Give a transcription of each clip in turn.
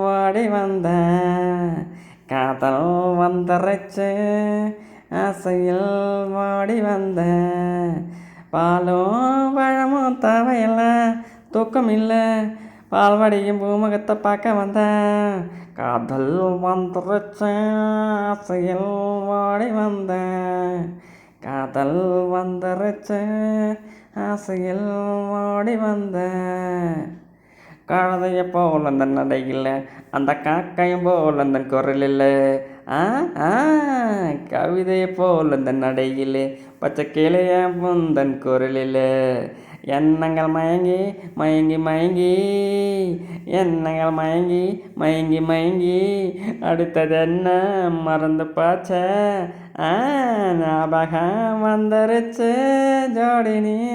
ஓடி வந்த. காதல் வந்துருச்சு ஆசையில் ஓடி வந்த. பாலும் பழமும் தேவையில்லை தூக்கம் இல்லை பால்வாடியும் பூமுகத்தை பார்க்க வந்தேன் காதல் வந்துருச்சு ஆசையில் ஓடி வந்தேன் காதல் வந்தரைச்ச ஆசையில் ஓடி வந்த. கழுதைய போல் அந்த நடையில் அந்த காக்கையும் போல் அந்த குரலில் ஆ ஆ கவிதையை போல் அந்த நடையில் பச்சை கிளைய முந்தன் குரலில். எண்ணங்கள் மயங்கி மயங்கி மயங்கி. எண்ணங்கள் மயங்கி மயங்கி மயங்கி. அடுத்தது என்ன? மறந்து போச்ச? ஆ ஞாபகம் வந்துருச்சு. ஜோடினி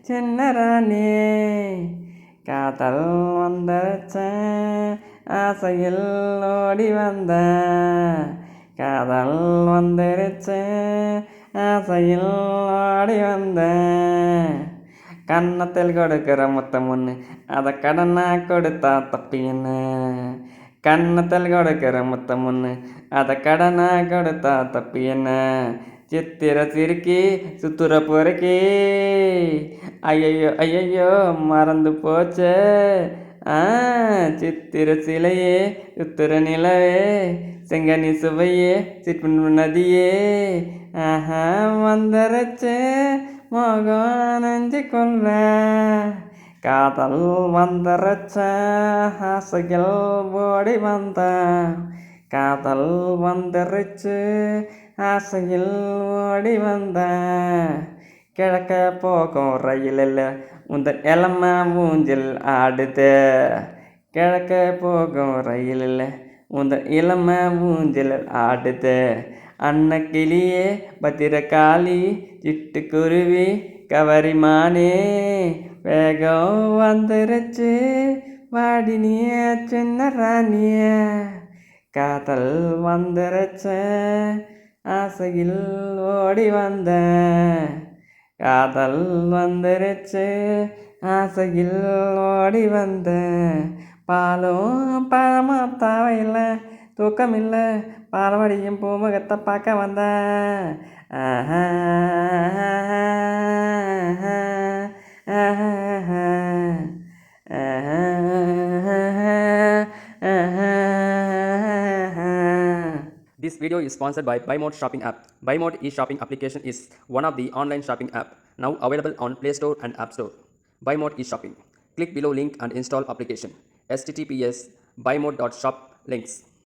சின்ன ராணி. காதல் வந்துருச்சு. ஆசையில் ஓடி வந்த. காதல் வந்துருச்சு. ஆசையில் ஓடி வந்தேன் கன்னத்தில் கொடுக்கிற மொத்தம் ஒன்று அதை கடனா கொடுத்தா தப்பி என்ன? கன்னத்தில் கொடுக்கிற மொத்தம் ஒன்று அதை கடனா கொடுத்தா தப்பி என்ன? சித்திர சிறுக்கி சுத்துற பொறுக்கி. ஐயையோ ஐயையோ மறந்து போச்சே. ஆ சித்திர சிலையே சுத்துற நிலவே. செங்கனி சுவையே சிற்பு நதியே. ஆஹா வந்துருச்சு. மோகம் நெஞ்சு கொள்ள காதல் வந்துருச்ச ஆசைகள் ஓடி வந்த காதல் வந்துருச்சு ஆசையில் ஓடி வந்த கிழக்க போகும் ரயிலில் உந்தன் இளம மூஞ்சில் ஆடுது. கிழக்க போகும் ரயிலில் உந்தன் இளம மூஞ்சில் ஆடுது. அன்னக்கிளியே பத்திரகாளி சிட்டுக்குருவி கவரிமானே வேகம் வந்துருச்சு வாடினிய சின்ன ராணிய. காதல் வந்துருச்ச ஆசையில் ஓடி வந்த. காதல் வந்துருச்சு ஆசையில் ஓடி வந்த. பாலும் பழமும் தூக்கம் இல்லை பால்வடியும் பூமுகத்தை பார்க்க வந்தேன் ஆஹா This video is sponsored by BuyMode Shopping app. BuyMode e-shopping application is one of the online shopping app now available on Play Store and App Store. BuyMode e-shopping. Click below link and install application. https buymode.shop links.